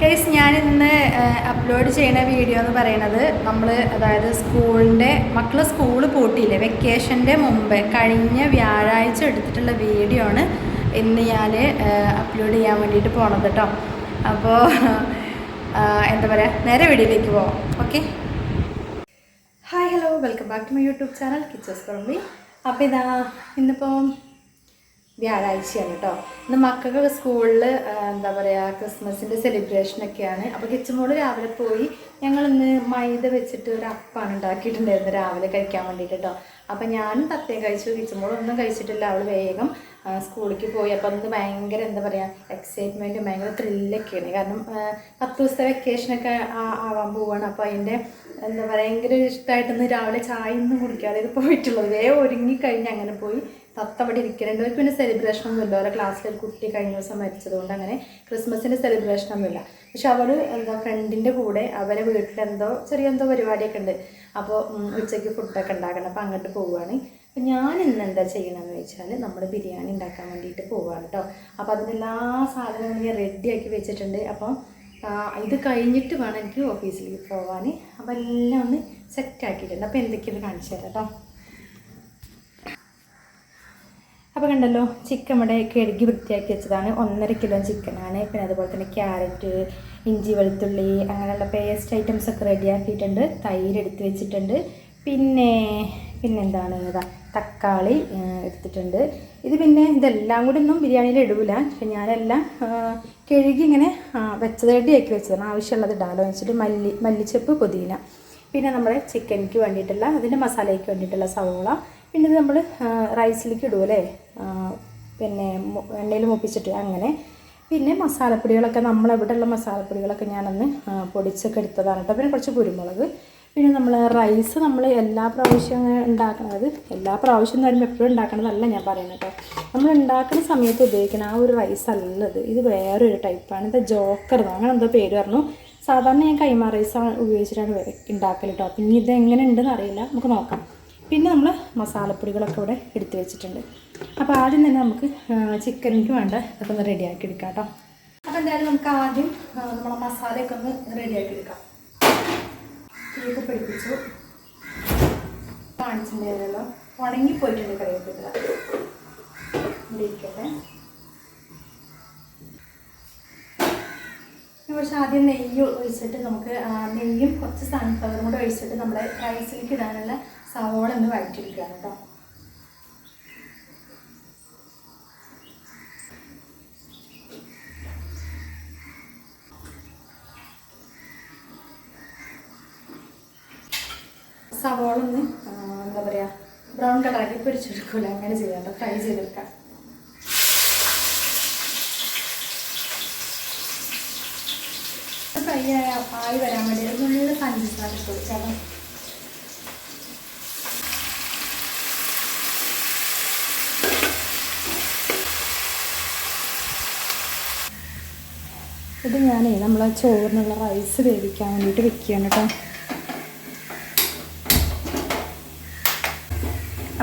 Case ഞാൻ ഇന്ന് upload ചെയ്യുന്ന വീഡിയോ എന്ന് പറയുന്നത് നമ്മൾ അതായത് സ്കൂളിന്റെ മക്കൾ സ്കൂൾ പൂട്ടിയില്ലേ? വെക്കേഷന്റെ മുമ്പ് കഴിഞ്ഞ വ്യാഴാഴ്ച എടുത്തിട്ടുള്ള വീഡിയോ ആണ് ഇന്ന് ഞാൻ അപ്ലോഡ് ചെയ്യാൻ വേണ്ടിയിട്ട് പോണത് കേട്ടോ അപ്പോൾ എന്താ പറയുക നേരെ വീഡിയോയിലേക്ക് പോവാം. Okay hi hello welcome back to my YouTube channel കിച്ചസ് പറമ്പി അപ്പോൾ ഇതാ ഇന്നിപ്പോൾ വ്യാഴാഴ്ചയാണ് കേട്ടോ. ഇന്ന് മക്കൾക്ക് സ്കൂളിൽ എന്താ പറയുക ക്രിസ്മസിന്റെ സെലിബ്രേഷനൊക്കെയാണ് അപ്പോൾ കിച്ചുമോൾ രാവിലെ പോയി ഞങ്ങൾ ഇന്ന് മൈദ വെച്ചിട്ട് ഒരു അപ്പാണ് ഉണ്ടാക്കിയിട്ടുണ്ടായിരുന്നത് രാവിലെ കഴിക്കാൻ വേണ്ടിയിട്ട് കേട്ടോ. അപ്പോൾ ഞാനും തത്തേ കഴിച്ചു. കിച്ചുമോൾ ഒന്നും കഴിച്ചിട്ടില്ല. അവൾ വേഗം സ്കൂളിലേക്ക് പോയി. അപ്പോൾ അന്ന് ഭയങ്കര എന്താ പറയുക എക്സൈറ്റ്മെന്റും ഭയങ്കര ത്രില്ലൊക്കെയാണ് കാരണം പത്ത് ദിവസത്തെ വെക്കേഷനൊക്കെ ആവാൻ പോവാണ്. അപ്പോൾ അതിന്റെ എന്താ പറയുക ഭയങ്കര ഇഷ്ടമായിട്ടൊന്ന് രാവിലെ ചായ ഒന്നും കുടിക്കാതെ ഇത് പോയിട്ടുള്ളത്. വേഗം ഒരുങ്ങി കഴിഞ്ഞ് അങ്ങനെ പോയി തത്ത അവിടെ ഇരിക്കുന്നുണ്ട് അവർക്ക് പിന്നെ സെലിബ്രേഷൻ ഒന്നുമില്ല. ഓരോ ക്ലാസ്സിൽ ഒരു കുട്ടി കഴിഞ്ഞ ദിവസം മരിച്ചതുകൊണ്ട് അങ്ങനെ ക്രിസ്മസിന്റെ സെലിബ്രേഷൻ ഒന്നുമില്ല. പക്ഷെ അവൾ എന്താ ഫ്രണ്ടിന്റെ കൂടെ അവരെ വീട്ടിൽ എന്തോ ചെറിയ എന്തോ പരിപാടിയൊക്കെ ഉണ്ട്. അപ്പോൾ ഉച്ചയ്ക്ക് ഫുഡൊക്കെ ഉണ്ടാക്കണം. അപ്പോൾ അങ്ങോട്ട് പോവുകയാണ്. അപ്പം ഞാൻ ഇന്ന് എന്താ ചെയ്യണമെന്ന് വെച്ചാൽ നമ്മൾ ബിരിയാണി ഉണ്ടാക്കാൻ വേണ്ടിയിട്ട് പോവുകയാണ് കേട്ടോ. അപ്പോൾ അതിനെല്ലാ സാധനങ്ങളും ഞാൻ റെഡിയാക്കി വെച്ചിട്ടുണ്ട്. അപ്പോൾ ഇത് കഴിഞ്ഞിട്ട് വേണം എനിക്ക് ഓഫീസിലേക്ക് പോകാൻ അപ്പോൾ എല്ലാം ഒന്ന് സെറ്റ് ആക്കിയിട്ടുണ്ട്. അപ്പോൾ എന്തൊക്കെയാണ് കാണിച്ചു തരാം കേട്ടോ. അപ്പോൾ കണ്ടല്ലോ ചിക്കൻ ഇവിടെ കഴുകി വൃത്തിയാക്കി വെച്ചതാണ്. ഒന്നര കിലോ ചിക്കനാണ് പിന്നെ അതുപോലെ തന്നെ ക്യാരറ്റ് ഇഞ്ചി വെളുത്തുള്ളി അങ്ങനെയുള്ള പേസ്റ്റ് ഐറ്റംസ് ഒക്കെ റെഡിയാക്കിയിട്ടുണ്ട് തൈര് എടുത്ത് വെച്ചിട്ടുണ്ട്. പിന്നെ പിന്നെന്താണ് ഇതാ തക്കാളി എടുത്തിട്ടുണ്ട്. ഇത് പിന്നെ ഇതെല്ലാം കൂടി ഒന്നും ബിരിയാണിയിൽ ഇടൂല. പക്ഷെ ഞാനെല്ലാം കഴുകി ഇങ്ങനെ വെച്ചത് റെഡിയാക്കി വെച്ചതാണ്. ആവശ്യമുള്ളത് ഇടാലോ വെച്ചിട്ട് മല്ലി മല്ലിച്ചപ്പ് പുതിന. പിന്നെ നമ്മുടെ ചിക്കനിക്ക് വേണ്ടിയിട്ടുള്ള അതിന്റെ മസാലയ്ക്ക് വേണ്ടിയിട്ടുള്ള സവോള പിന്നെ ഇത് നമ്മൾ റൈസിലേക്ക് ഇടും ഇടുമല്ലേ പിന്നെ എണ്ണയിൽ മുപ്പിച്ചിട്ട് അങ്ങനെ. പിന്നെ മസാലപ്പൊടികളൊക്കെ നമ്മളെവിടെയുള്ള മസാലപ്പൊടികളൊക്കെ ഞാനന്ന് പൊടിച്ചൊക്കെ എടുത്തതാണ് കേട്ടോ. പിന്നെ കുറച്ച് കുരുമുളക്. പിന്നെ നമ്മൾ റൈസ് നമ്മൾ എല്ലാ പ്രാവശ്യം ഉണ്ടാക്കണത് എല്ലാ പ്രാവശ്യം എന്ന് പറയുമ്പോൾ എപ്പോഴും ഉണ്ടാക്കണതല്ല ഞാൻ പറയുന്നത് കേട്ടോ. നമ്മൾ ഉണ്ടാക്കുന്ന സമയത്ത് ഉപയോഗിക്കുന്ന ആ ഒരു റൈസ് അല്ലത്. ഇത് വേറൊരു ടൈപ്പാണ് ഇത് ജോക്കർ അങ്ങനെ എന്തോ പേര് പറഞ്ഞു. സാധാരണ ഞാൻ കൈമാ റൈസ് ഉപയോഗിച്ചിട്ടാണ് ഉണ്ടാക്കൽ കേട്ടോ. പിന്നെ ഇത് എങ്ങനെ ഉണ്ടെന്ന് അറിയില്ല. നമുക്ക് നോക്കാം. പിന്നെ നമ്മൾ മസാലപ്പൊടികളൊക്കെ ഇവിടെ എടുത്തു വെച്ചിട്ടുണ്ട്. അപ്പോൾ ആദ്യം തന്നെ നമുക്ക് ചിക്കനിക്ക് വേണ്ട ഇതൊക്കെ ഒന്ന് റെഡിയാക്കി എടുക്കാം കേട്ടോ അപ്പോൾ എന്തായാലും നമുക്ക് ആദ്യം നമ്മളെ മസാലയൊക്കെ ഒന്ന് റെഡിയാക്കി എടുക്കാം. തീയൊക്കെ പിടിപ്പിച്ചു. കാണിച്ചിട്ടുണ്ടായിരുന്നല്ലോ. ഉണങ്ങിപ്പോയിട്ടുണ്ട് കറിവേപ്പില. ഇവിടെ ഇരിക്കട്ടെ. കുറച്ച് ആദ്യം നെയ്യ് ഒഴിച്ചിട്ട് നമുക്ക് നെയ്യും കുറച്ച് സൺഫ്ലവറും കൂടെ ഒഴിച്ചിട്ട് നമ്മുടെ റൈസിലേക്ക് ഇടാനുള്ള സവോള ഒന്ന് വഴറ്റിയെടുക്കുകയാണ് കേട്ടോ. സവോള ഒന്ന് എന്താ പറയുക ബ്രൗൺ കളറാക്കി പൊരിച്ചെടുക്കൂല. അങ്ങനെ ചെയ്യാം കേട്ടോ. ഫ്രൈ ചെയ്തെടുക്കാം ഫ്രൈ ആയ ആയി വരാൻ വേണ്ടി ഒരു നുള്ളിൽ പഞ്ചസാര ഇട്ട് ഇത് ഞാനേ നമ്മളെ ചോറിനുള്ള റൈസ് വേവിക്കാൻ വേണ്ടിയിട്ട് വെക്കുകയാണ് കേട്ടോ.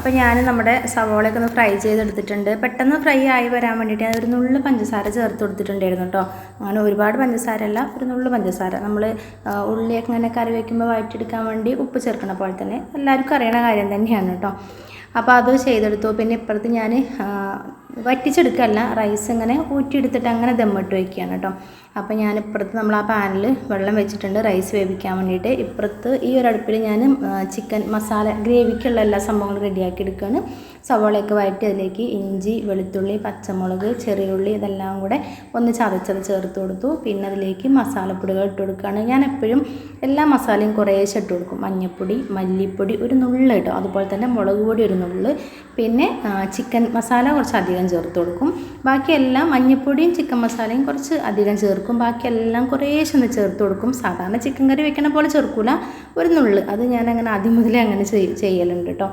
അപ്പോൾ ഞാൻ നമ്മുടെ സവോളയൊക്കെ ഒന്ന് ഫ്രൈ ചെയ്തെടുത്തിട്ടുണ്ട്. പെട്ടെന്ന് ഫ്രൈ ആയി വരാൻ വേണ്ടിയിട്ട് ഞാൻ ഒരു നുള്ളു പഞ്ചസാര ചേർത്ത് കൊടുത്തിട്ടുണ്ടായിരുന്നു കേട്ടോ. അങ്ങനെ ഒരുപാട് പഞ്ചസാര അല്ല ഒരു നുള്ളു പഞ്ചസാര. നമ്മൾ ഉള്ളിയൊക്കെ ഇങ്ങനെ കറി വയ്ക്കുമ്പോൾ വഴറ്റിയെടുക്കാൻ വേണ്ടി ഉപ്പ് ചേർക്കണ പോലെ തന്നെ എല്ലാവർക്കും അറിയണ കാര്യം തന്നെയാണ് കേട്ടോ. അപ്പോൾ അത് ചെയ്തെടുത്തു. പിന്നെ ഇപ്പുറത്ത് ഞാൻ വറ്റിച്ചെടുക്കല്ല റൈസ് ഇങ്ങനെ ഊറ്റിയെടുത്തിട്ട് അങ്ങനെ ദമ്മിട്ട് വയ്ക്കുകയാണ് കേട്ടോ. അപ്പോൾ ഞാൻ ഇപ്പുറത്ത് നമ്മൾ ആ പാനിൽ വെള്ളം വെച്ചിട്ടുണ്ട് റൈസ് വേവിക്കാൻ വേണ്ടിയിട്ട്. ഇപ്പുറത്ത് ഈ ഒരു അടുപ്പിൽ ഞാൻ ചിക്കൻ മസാല ഗ്രേവിക്കുള്ള എല്ലാ സംഭവങ്ങളും റെഡിയാക്കി എടുക്കുകയാണ്. സവോളയൊക്കെ വഴറ്റി അതിലേക്ക് ഇഞ്ചി വെളുത്തുള്ളി പച്ചമുളക് ചെറിയുള്ളി ഇതെല്ലാം കൂടെ ഒന്ന് ചതച്ചത് ചേർത്ത് കൊടുത്തു. പിന്നെ അതിലേക്ക് മസാലപ്പൊടികൾ ഇട്ട് കൊടുക്കുകയാണ്. ഞാൻ എപ്പോഴും എല്ലാ മസാലയും കുറേശ്ശെ ഇട്ട് കൊടുക്കും. മഞ്ഞൾപ്പൊടി മല്ലിപ്പൊടി ഒരു നുള്ള് കേട്ടോ. അതുപോലെ തന്നെ മുളക് പൊടി ഒരു നുള്ള്. പിന്നെ ചിക്കൻ മസാല കുറച്ച് അധികം ചേർത്ത് കൊടുക്കും. ബാക്കിയെല്ലാം മഞ്ഞൾപ്പൊടിയും ചിക്കൻ മസാലയും കുറച്ച് അധികം ചേർക്കും. ബാക്കിയെല്ലാം കുറേശ്ശെ ഒന്ന് ചേർത്ത് കൊടുക്കും. സാധാരണ ചിക്കൻ കറി വെക്കണ പോലെ ചേർക്കൂല. ഒരു നുള്ള്. അത് ഞാൻ അങ്ങനെ ആദ്യം മുതലേ അങ്ങനെ ചെയ്യലുണ്ട് കേട്ടോ.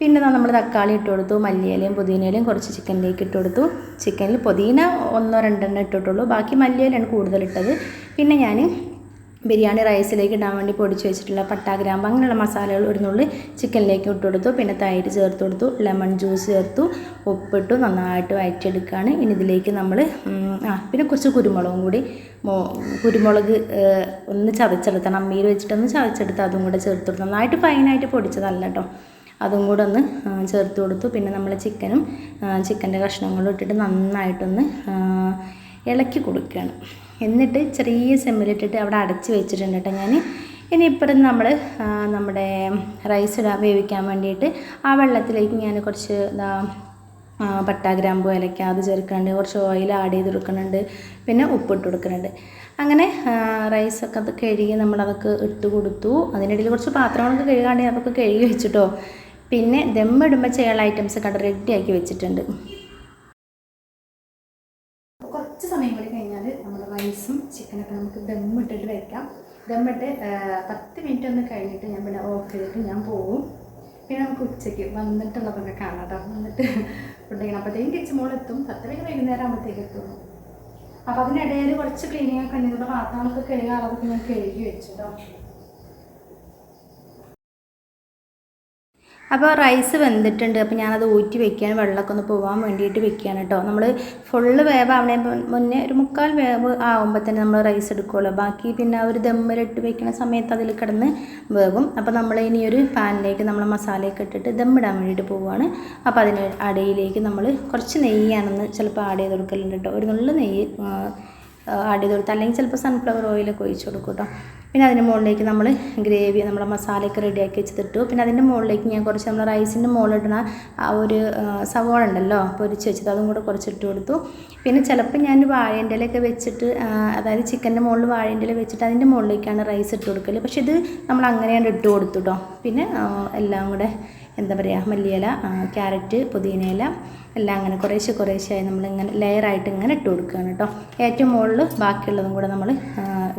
പിന്നെ നമ്മൾ തക്കാളി ഇട്ട് കൊടുത്തു മല്ലിയിലയും പുതിനയിലയും കുറച്ച് ചിക്കനിലേക്ക് ഇട്ട് കൊടുത്തു. ചിക്കനിൽ പുതിന ഒന്നോ രണ്ടെണ്ണം ഇട്ടിട്ടുള്ളൂ. ബാക്കി മല്ലിയിലാണ് കൂടുതലിട്ടത്. പിന്നെ ഞാൻ ബിരിയാണി റൈസിലേക്ക് ഇടാൻ വേണ്ടി പൊടിച്ച് വെച്ചിട്ടുള്ള പട്ടാഗ്രാമ്പ് അങ്ങനെയുള്ള മസാലകൾ ഇടുന്നുള്ളു ചിക്കനിലേക്ക് ഇട്ട് കൊടുത്തു. പിന്നെ തൈര് ചേർത്ത് കൊടുത്തു ലെമൺ ജ്യൂസ് ചേർത്തു ഉപ്പിട്ടു നന്നായിട്ട് വഴറ്റിയെടുക്കുകയാണ്. ഇനി ഇതിലേക്ക് നമ്മൾ ആ പിന്നെ കുറച്ച് കുരുമുളകും കൂടി മോ കുരുമുളക് ഒന്ന് ചതച്ചെടുത്തണം. അമ്മിയിൽ വെച്ചിട്ടൊന്ന് ചതച്ചെടുത്ത് അതും കൂടെ ചേർത്ത് കൊടുത്തു നന്നായിട്ട് ഫൈനായിട്ട് പൊടിച്ചതല്ല കേട്ടോ അതും കൂടെ ഒന്ന് ചേർത്ത് കൊടുത്തു. പിന്നെ നമ്മൾ ചിക്കനും ചിക്കന്റെ കഷ്ണങ്ങളും ഇട്ടിട്ട് നന്നായിട്ടൊന്ന് ഇളക്കി കൊടുക്കുകയാണ് എന്നിട്ട് ചെറിയ സെമ്മിലിട്ടിട്ട് അവിടെ അടച്ച് വെച്ചിട്ടുണ്ട് കേട്ടോ ഞാൻ ഇനി ഇപ്പുറം നമ്മൾ നമ്മുടെ റൈസ് ഇടാൻ വേവിക്കാൻ വേണ്ടിയിട്ട് ആ വെള്ളത്തിലേക്ക് ഞാൻ കുറച്ച് ആ, പട്ട ഗ്രാമ്പു ഇലയ്ക്ക അത് ചേർക്കുന്നുണ്ട് കുറച്ച് ഓയിൽ ആഡ് ചെയ്ത് കൊടുക്കുന്നുണ്ട്. പിന്നെ ഉപ്പിട്ട് കൊടുക്കുന്നുണ്ട്. അങ്ങനെ റൈസൊക്കെ അത് കഴുകി നമ്മളതൊക്കെ ഇട്ട് കൊടുത്തു. അതിനിടയിൽ കുറച്ച് പാത്രങ്ങളൊക്കെ കഴുകാണ്ട് അതൊക്കെ കഴുകി വെച്ചിട്ടോ. പിന്നെ ദമ്മിടുമ്പോൾ ചെയ്യാനുള്ള ഐറ്റംസ് റെഡി റെഡിയാക്കി വെച്ചിട്ടുണ്ട്. കുറച്ച് സമയം കൂടി കഴിഞ്ഞാൽ നമ്മൾ റൈസും ചിക്കനൊക്കെ നമുക്ക് ദമ്മിട്ടിട്ട് വെക്കാം. ദമ്മിട്ട് പത്ത് മിനിറ്റ് ഒന്ന് കഴിഞ്ഞിട്ട് ഞാൻ പിന്നെ ഓഫ് ചെയ്തിട്ട് ഞാൻ പോകും. പിന്നെ നമുക്ക് ഉച്ചയ്ക്ക് വന്നിട്ടുള്ളതൊക്കെ കാണാം കേട്ടോ വന്നിട്ട് ഫുഡ് അപ്പോഴത്തേക്കും തിരിച്ച് മോളെത്തും പത്ത് മണി വൈകുന്നേരം ആകുമ്പോഴത്തേക്ക് എത്തുള്ളൂ അപ്പോൾ അതിനിടയിൽ കുറച്ച് ക്ലീനിങ് ഒക്കെ ഉണ്ടെങ്കിൽ പാത്രങ്ങളൊക്കെ കഴുകാറൊക്കെ അതൊക്കെ ഞാൻ കഴുകി വെച്ചു കേട്ടോ അപ്പോൾ റൈസ് വെന്തിട്ടുണ്ട്. അപ്പോൾ ഞാനത് ഊറ്റി വെക്കാൻ വെള്ളമൊക്കെ ഒന്ന് പോകാൻ വേണ്ടിയിട്ട് വെക്കുകയാണ് കേട്ടോ നമ്മൾ ഫുള്ള് വേവാവണേ മുന്നേ ഒരു മുക്കാൽ വേവ് ആകുമ്പോൾ തന്നെ നമ്മൾ റൈസ് എടുക്കുകയുള്ളൂ ബാക്കി പിന്നെ ഒരു ദമ്മിലിട്ട് വെക്കുന്ന സമയത്ത് അതിൽ കിടന്ന് വേവും. അപ്പോൾ നമ്മൾ ഇനി ഒരു പാനിലേക്ക് നമ്മൾ മസാലയൊക്കെ ഇട്ടിട്ട് ദമ്മിടാൻ വേണ്ടിയിട്ട് പോവുകയാണ് അപ്പോൾ അതിന് അടയിലേക്ക് നമ്മൾ കുറച്ച് നെയ്യാണെന്ന് ചിലപ്പോൾ ആഡ് ചെയ്ത് കൊടുക്കലുണ്ട് കേട്ടോ ഒരു നല്ല നെയ്യ് ആഡ് ചെയ്ത് കൊടുത്താൽ അല്ലെങ്കിൽ ചിലപ്പോൾ സൺഫ്ലവർ ഓയിലൊക്കെ ഒഴിച്ച് കൊടുക്കും കേട്ടോ പിന്നെ അതിന്റെ മുകളിലേക്ക് നമ്മൾ ഗ്രേവി നമ്മുടെ മസാലയൊക്കെ റെഡിയാക്കി വെച്ചിട്ടു പിന്നെ അതിന്റെ മുകളിലേക്ക് ഞാൻ കുറച്ച് നമ്മൾ റൈസിന്റെ മുകളിലിടുന്ന ആ ഒരു സവോള ഉണ്ടല്ലോ പൊരിച്ച് വെച്ചത് അതും കൂടെ കുറച്ച് ഇട്ട് കൊടുത്തു. പിന്നെ ചിലപ്പോൾ ഞാൻ വാഴേന്റെ ഇലയൊക്കെ വെച്ചിട്ട് അതായത് ചിക്കന്റെ മുകളിൽ വാഴേന്റെ ഇല വെച്ചിട്ട് അതിന്റെ മുകളിലേക്കാണ് റൈസ് ഇട്ട് കൊടുക്കൽ പക്ഷേ ഇത് നമ്മൾ അങ്ങനെയാണ് ഇട്ട് കൊടുത്തു കേട്ടോ പിന്നെ എല്ലാം കൂടെ എന്താ പറയുക മല്ലിയില ക്യാരറ്റ് പുതിനയില എല്ലാം അങ്ങനെ കുറേശ്ശെ കുറേശ്ശെയായി നമ്മളിങ്ങനെ ലെയറായിട്ട് ഇങ്ങനെ ഇട്ട് കൊടുക്കുകയാണ് കേട്ടോ ഏറ്റവും മുകളിൽ ബാക്കിയുള്ളതും കൂടെ നമ്മൾ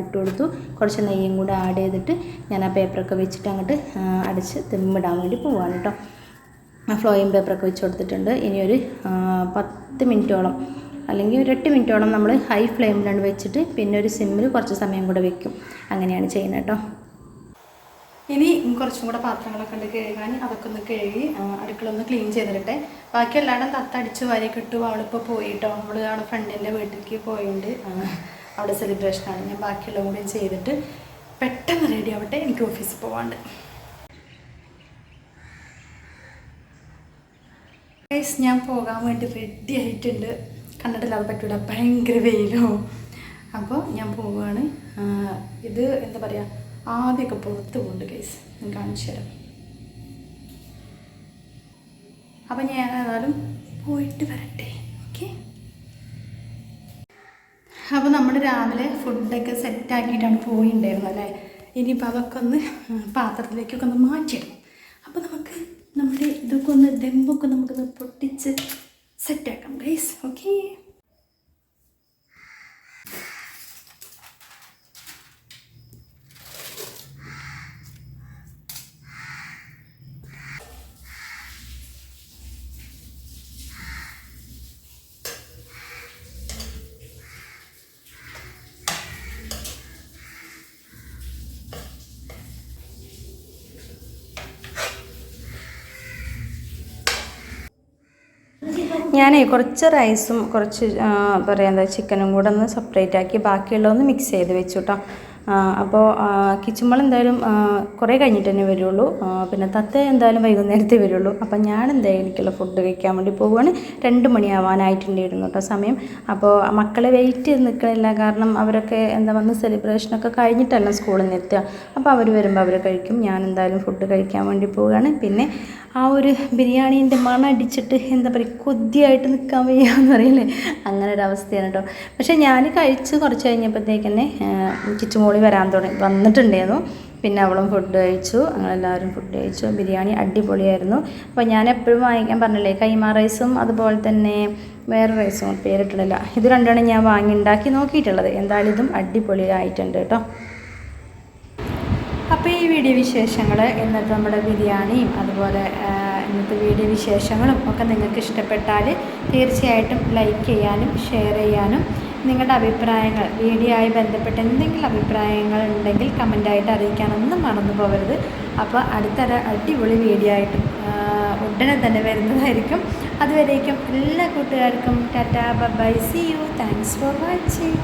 ഇട്ട് കൊടുത്തു. കുറച്ച് നെയ്യും കൂടെ ആഡ് ചെയ്തിട്ട് ഞാൻ ആ പേപ്പറൊക്കെ വെച്ചിട്ട് അങ്ങോട്ട് അടിച്ച് ദമ്മിടാൻ വേണ്ടി പോവാണ് കേട്ടോ ഫ്ലോയിങ് പേപ്പറൊക്കെ വെച്ച് കൊടുത്തിട്ടുണ്ട്. ഇനി ഒരു പത്ത് മിനിറ്റോളം അല്ലെങ്കിൽ ഒരു എട്ട് മിനിറ്റോളം നമ്മൾ ഹൈ ഫ്ലെയിമിലാണ് വെച്ചിട്ട് പിന്നെ ഒരു സിമ്മിൽ കുറച്ച് സമയം കൂടെ വെക്കും. അങ്ങനെയാണ് ചെയ്യുന്നത് കേട്ടോ ഇനി കുറച്ചും കൂടെ പാത്രങ്ങളൊക്കെ ഉണ്ട് കഴുകാൻ അതൊക്കെ ഒന്ന് കഴുകി അടുക്കള ഒന്ന് ക്ലീൻ ചെയ്തിട്ടെ ബാക്കി എല്ലാവരും തത്തടിച്ച് വാരി കിട്ടും. അവളിപ്പോൾ പോയിട്ടോ അവൾ അവിടെ ഫ്രണ്ടിന്റെ വീട്ടിലേക്ക് പോയിട്ടുണ്ട് അവിടെ സെലിബ്രേഷനാണ് ഞാൻ ബാക്കിയുള്ളതും കൂടി ചെയ്തിട്ട് പെട്ടെന്ന് റെഡി ആവട്ടെ എനിക്ക് ഓഫീസിൽ പോവാണ്ട്. ഗൈസ് ഞാൻ പോകാൻ വേണ്ടി റെഡി ആയിട്ടുണ്ട്. കണ്ടിട്ടില്ലാതെ പറ്റൂല ഭയങ്കര വെയിലോ. അപ്പോൾ ഞാൻ പോവുകയാണ് ഇത് എന്താ പറയുക ആദ്യമൊക്കെ പുറത്ത് പോകുന്നുണ്ട് ഗൈസ് ഞാൻ കാണിച്ചു തരാം. അപ്പം ഞാൻ ഏതായാലും പോയിട്ട് വരട്ടെ. ഓക്കെ അപ്പോൾ നമ്മൾ രാവിലെ ഫുഡൊക്കെ സെറ്റാക്കിയിട്ടാണ് പോയിണ്ടായിരുന്നത് അല്ലേ? ഇനിയിപ്പോൾ അതൊക്കെ ഒന്ന് പാത്രത്തിലേക്കൊക്കെ ഒന്ന് മാറ്റിയിടും അപ്പോൾ നമുക്ക് നമ്മുടെ ഇതൊക്കെ ഒന്ന് ദമ്പൊക്കെ നമുക്കൊന്ന് പൊട്ടിച്ച് സെറ്റാക്കാം ഗൈസ് ഓക്കെ ഞാനേ കുറച്ച് റൈസും കുറച്ച് പറയാം എന്താ ചിക്കനും കൂടെ ഒന്ന് സെപ്പറേറ്റ് ആക്കി ബാക്കിയുള്ളതൊന്ന് മിക്സ് ചെയ്ത് വെച്ചു കേട്ടോ അപ്പോൾ കിച്ചുമ്മൾ എന്തായാലും കുറേ കഴിഞ്ഞിട്ട് തന്നെ വരുള്ളൂ. പിന്നെ തത്ത എന്തായാലും വൈകുന്നേരത്തെ വരുള്ളൂ. അപ്പം ഞാൻ എന്തായാലും എനിക്കുള്ള ഫുഡ് കഴിക്കാൻ വേണ്ടി പോവുകയാണ്. രണ്ട് മണിയാവാനായിട്ടുണ്ടായിരുന്നു കേട്ടോ സമയം. അപ്പോൾ മക്കളെ വെയിറ്റ് ചെയ്ത് നിൽക്കണില്ല കാരണം അവരൊക്കെ എന്താ വന്ന് സെലിബ്രേഷനൊക്കെ കഴിഞ്ഞിട്ടല്ല സ്കൂളിൽ നിന്ന് എത്തുക. അപ്പോൾ അവർ വരുമ്പോൾ അവർ കഴിക്കും. ഞാൻ എന്തായാലും ഫുഡ് കഴിക്കാൻ വേണ്ടി പോവുകയാണ്. പിന്നെ ആ ഒരു ബിരിയാണീന്റെ മണം അടിച്ചിട്ട് എന്താ പറയുക കൊതിയായിട്ട് നിൽക്കാൻ വയ്യാന്ന് പറയില്ലേ? അങ്ങനെ ഒരു അവസ്ഥയാണ് കേട്ടോ. പക്ഷേ ഞാൻ കഴിച്ച് കുറച്ച് കഴിഞ്ഞപ്പോഴത്തേക്ക് തന്നെ കിച്ചുമോളി വരാൻ തുടങ്ങി വന്നിട്ടുണ്ടായിരുന്നു. പിന്നെ അവളും ഫുഡ് കഴിച്ചു ഞങ്ങളെല്ലാവരും ഫുഡ് കഴിച്ചു. ബിരിയാണി അടിപൊളിയായിരുന്നു. അപ്പോൾ ഞാൻ എപ്പോഴും വാങ്ങിക്കാൻ പറഞ്ഞില്ലേ കൈമാ റൈസും അതുപോലെ തന്നെ വേറെ റൈസും പേരിട്ടിട്ടില്ല. ഇത് രണ്ടാണ് ഞാൻ വാങ്ങി ഉണ്ടാക്കി നോക്കിയിട്ടുള്ളത്. എന്തായാലും ഇതും അടിപൊളിയായിട്ടുണ്ട് കേട്ടോ. അപ്പോൾ ഈ വീഡിയോ വിശേഷങ്ങൾ ഇന്നത്തെ നമ്മുടെ ബിരിയാണിയും അതുപോലെ ഇന്നത്തെ വീഡിയോ വിശേഷങ്ങളും ഒക്കെ നിങ്ങൾക്ക് ഇഷ്ടപ്പെട്ടാൽ തീർച്ചയായിട്ടും ലൈക്ക് ചെയ്യാനും ഷെയർ ചെയ്യാനും നിങ്ങളുടെ അഭിപ്രായങ്ങൾ വീഡിയോ ആയി ബന്ധപ്പെട്ട് എന്തെങ്കിലും അഭിപ്രായങ്ങൾ ഉണ്ടെങ്കിൽ കമന്റായിട്ട് അറിയിക്കാനൊന്നും മറന്നു പോകരുത്. അപ്പോൾ അടുത്തൊരു അടിപൊളി വീഡിയോ ആയിട്ട് ഉടനെ തന്നെ വരുന്നതായിരിക്കും. അതുവരേക്കും എല്ലാ കൂട്ടുകാർക്കും tata bye see you thanks for watching